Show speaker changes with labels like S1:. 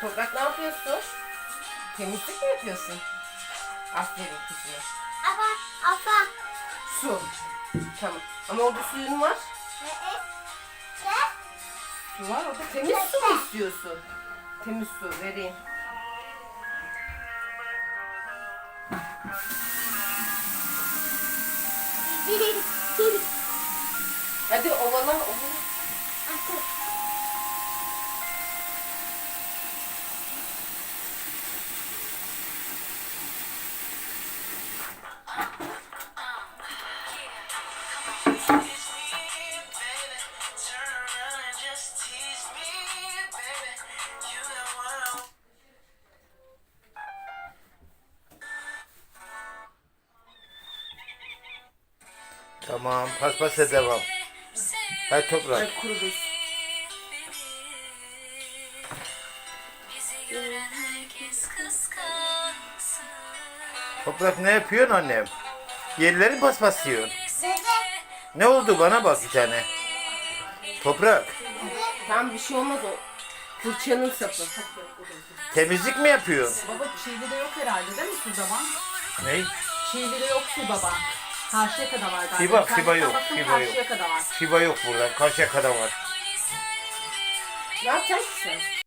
S1: Toprak ne yapıyorsun? Temizlik mi yapıyorsun? Aferin kızıma.
S2: Ama ama
S1: Su. Tamam. Ama orada suyun var.
S2: ne ne
S1: Su var orada. Temiz su mu istiyorsun? Temiz su vereyim.
S3: Tamam paspasa devam. Hadi toprak.
S1: Ay kuru bez.
S3: Toprak ne yapıyorsun annem? Yerleri paspaslıyorsun. Ne oldu bana bak bir tane. Toprak
S1: Tamam bir şey olmaz o. Fırçanın sapı.
S3: temizlik mi yapıyorsun?
S4: Baba çiğli de yok herhalde değil mi su baba?
S3: Ne?
S4: Çiğli de yok su baba. Karşıya kadar var galiba.
S3: Fiba, fiba yok,
S4: baktın,
S3: fiba yok.
S4: Karşıya kadar var.
S3: Fiba yok burada. Karşıya kadar var.
S1: Ne yapacaksın?